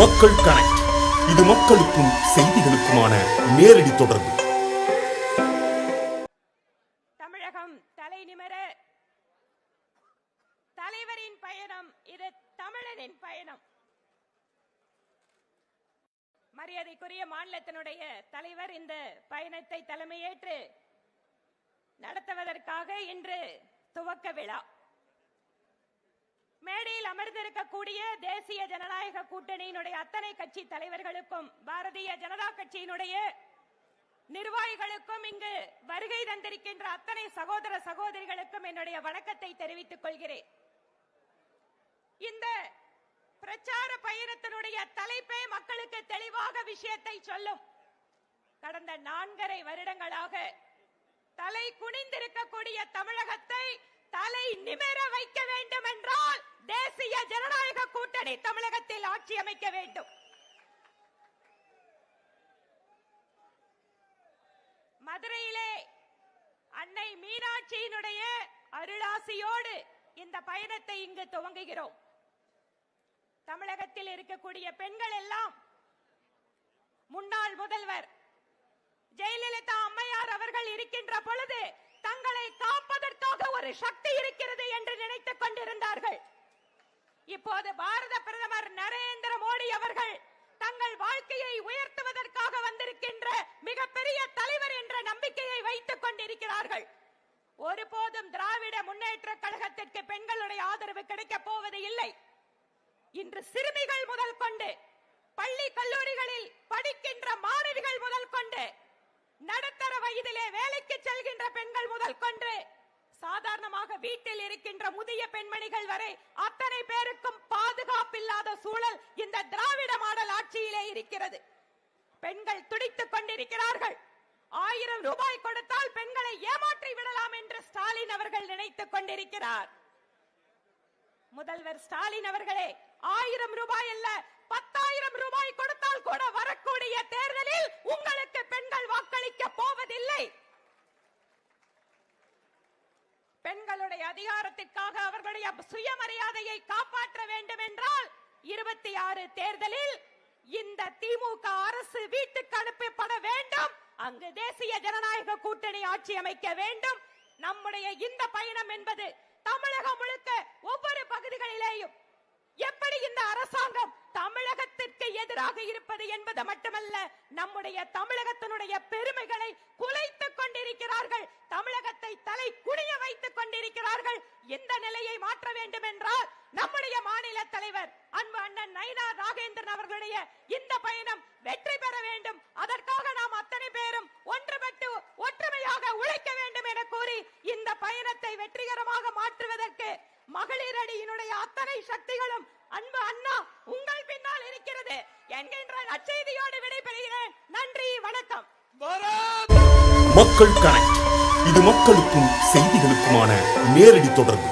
மக்கள் கனெக்ட். இது மக்களுக்கும் செய்திகளுக்குமான நேரடி தொடர்பு. தமிழகம் தலை நிமிர. தலைவரின் பயணம் இது தமிழனின் பயணம். மரியாதைக்குரிய மாநிலத்தினுடைய தலைவர் இந்த பயணத்தை தலைமையேற்று நடத்துவதற்காக இன்று துவக்க விழா. மேடையில் அமர்ந்திருக்கக்கூடிய தேசிய ஜனநாயக கூட்டணியினுடைய அத்தனை கட்சி தலைவர்களுக்கும் பாரதிய ஜனதா கட்சியினுடைய நிர்வாகிகளுக்கும் இங்கு வருகை தந்திருக்கின்ற அத்தனை சகோதர சகோதரிகளுக்கும் என்னுடைய வணக்கத்தை தெரிவித்துக் கொள்கிறேன். இந்த பிரச்சார பயணத்தினுடைய தலைப்பே மக்களுக்கு தெளிவாக விஷயத்தை சொல்லும். கடந்த நான்கரை வருடங்களாக தலை குனிந்திருக்கக்கூடிய தமிழகத்தை தலை நிமிர வைக்க வேண்டும் என்றால் தேசிய ஜனநாயக கூட்டணி தமிழகத்தில் ஆட்சி அமைக்க வேண்டும். மதுரையிலே அன்னை மீனாட்சியினுடைய அருளாசியோடு இந்த பயணத்தை இங்கு துவங்குகிறோம். தமிழகத்தில் இருக்கக்கூடிய பெண்கள் எல்லாம் முன்னாள் முதல்வர் ஜெயலலிதா அம்மையார் அவர்கள் இருக்கின்ற பொழுது தங்களை காப்பதற்காக ஒரு சக்தி இருக்கிறது என்று நினைத்துக் கொண்டிருந்தார்கள். இப்போது பாரத பிரதமர் நரேந்திர மோடி அவர்கள் தங்கள் வாழ்க்கையை உயர்த்துவதற்காக வந்திருக்கின்ற மிகப்பெரிய தலைவர் என்ற நம்பிக்கையை வைத்துக் கொண்டிருக்கிறார்கள். ஒருபோதும் திராவிட முன்னேற்ற கழகத்திற்கு பெண்களுடைய ஆதரவு கிடைக்கப் போவது இல்லை. இன்று சிறுமிகள் முதல் கொண்டு பள்ளி கல்லூரிகளில் படிக்கின்ற மாணவிகள் முதல் கொண்டு நடத்த வயதிலே வேலைக்கு செல்கின்ற பெண்கள் முதல் கொன்று. சாதாரணமாக வீட்டில் இருக்கின்ற முதிய பெண்மணிகள் வரை அத்தனை பேருக்கும் பாதுகாப்பில்லாத சூழல் இந்த திராவிட மாடல் ஆட்சியிலே இருக்கிறது. பெண்கள் துடித்துக் கொண்டிருக்கிறார்கள். ஆயிரம் ரூபாய் கொடுத்தால் பெண்களை ஏமாற்றி விடலாம் என்று ஸ்டாலின் அவர்கள் நினைத்துக் கொண்டிருக்கிறார். முதல்வர் ஸ்டாலின் அவர்களே ஆயிரம் ரூபாய் அல்ல பத்தாயிரம் ரூபாய் கொடு பெண்களுடைய அதிகாரத்திற்காக அவர்களுடைய சுயமரியாதையை காப்பாற்ற வேண்டும் என்றால் இருபத்தி ஆறு தேர்தலில் இந்த திமுக அரசு வீட்டுக்கு அனுப்பப்பட வேண்டும். அங்கு தேசிய ஜனநாயக கூட்டணி ஆட்சி அமைக்க வேண்டும். நம்முடைய இந்த பயணம் என்பது தமிழகம் முழுக்க ஒவ்வொரு பகுதிகளிலே தமிழகத்திற்கு இருப்பது என்பது மட்டுமல்ல நம்முடைய தமிழகத்தினுடைய பெருமைகளை குலைத்துக் கொண்டிருக்கிறார்கள். தமிழகத்தை தலை குனிய வைத்துக் கொண்டிருக்கிறார்கள். இந்த நிலையை மாற்ற வேண்டும் என்றால் நம்முடைய மாநில தலைவர் அன்பு அண்ணன் நைனா ராகேந்திரன் அவர்களுடைய இந்த பயணம் வெற்றி பெற வேண்டும். அதற்காக நாம் அத்தனை பேரும் ஒன்றுபட்டு ஒற்றுமையாக உழைக்க வேண்டும் என கூறி இந்த பயணத்தை வெற்றிகரமாக மாற்றுவதற்கு மகளிர் அணியினுடைய அத்தனை சக்திகளும் அன்பு அண்ணா உங்கள் பின் இருக்கிறது என்கின்ற நற்செய்தியோடு விடைபெறுகிறேன். நன்றி வணக்கம். மக்கள் கனெக்ட். இது மக்களுக்கும் செய்திகளுக்குமான நேரடி தொடர்பு.